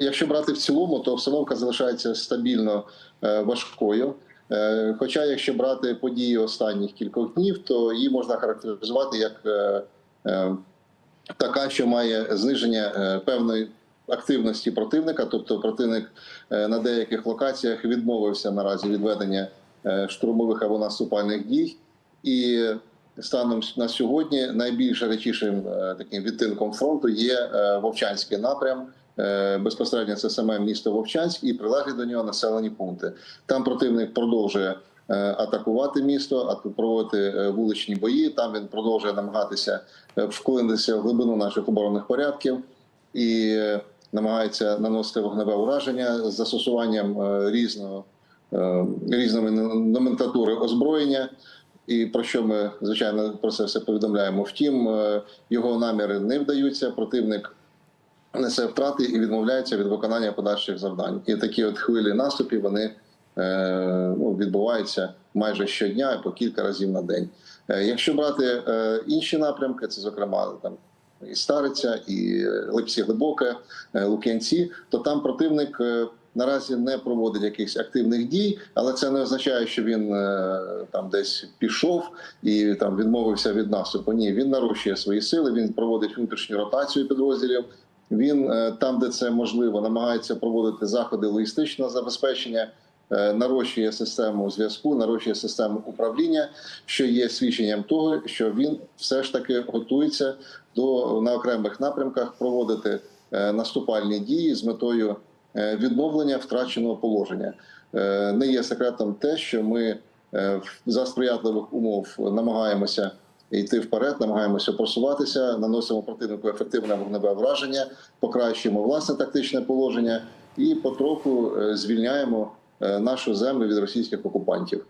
якщо брати в цілому, то обстановка залишається стабільно е, важкою. Е, Хоча, якщо брати події останніх кількох днів, то її можна характеризувати як е, така, що має зниження певної активності противника, тобто противник на деяких локаціях відмовився наразі від ведення штурмових або наступальних дій, і станом на сьогодні найбільш гарячішим е, таким відтинком фронту є Вовчанський напрям. Е, Безпосередньо це саме місто Вовчанськ і прилеглі до нього населені пункти. Там противник продовжує е, атакувати місто, проводити е, вуличні бої. Там він продовжує намагатися вклинитися в глибину наших оборонних порядків і намагається наносити вогневе ураження з застосуванням різного різної номенклатури озброєння. І про що ми звичайно про це все повідомляємо. Втім, його наміри не вдаються. Противник несе втрати і відмовляється від виконання подальших завдань. І такі от хвилі наступів вони е, ну, відбуваються майже щодня по кілька разів на день. Е, Якщо брати е, інші напрямки, це зокрема там і Стариця, і Липсі Глибоке, Лук'янці, то там противник. Наразі не проводить якихось активних дій, але це не означає, що він там десь пішов і там відмовився від наступу. Ні, він нарощує свої сили. Він проводить внутрішню ротацію підрозділів. Він е, там, де це можливо, намагається проводити заходи логістичного забезпечення, е, нарощує систему зв'язку, нарощує систему управління, що є свідченням того, що він все ж таки готується до на окремих напрямках проводити е, наступальні дії з метою відновлення втраченого положення. Не є секретом те, що ми за сприятливих умов намагаємося йти вперед, намагаємося просуватися, наносимо противнику ефективне вогневе враження, покращуємо власне тактичне положення і потроху е, звільняємо е, нашу землю від російських окупантів.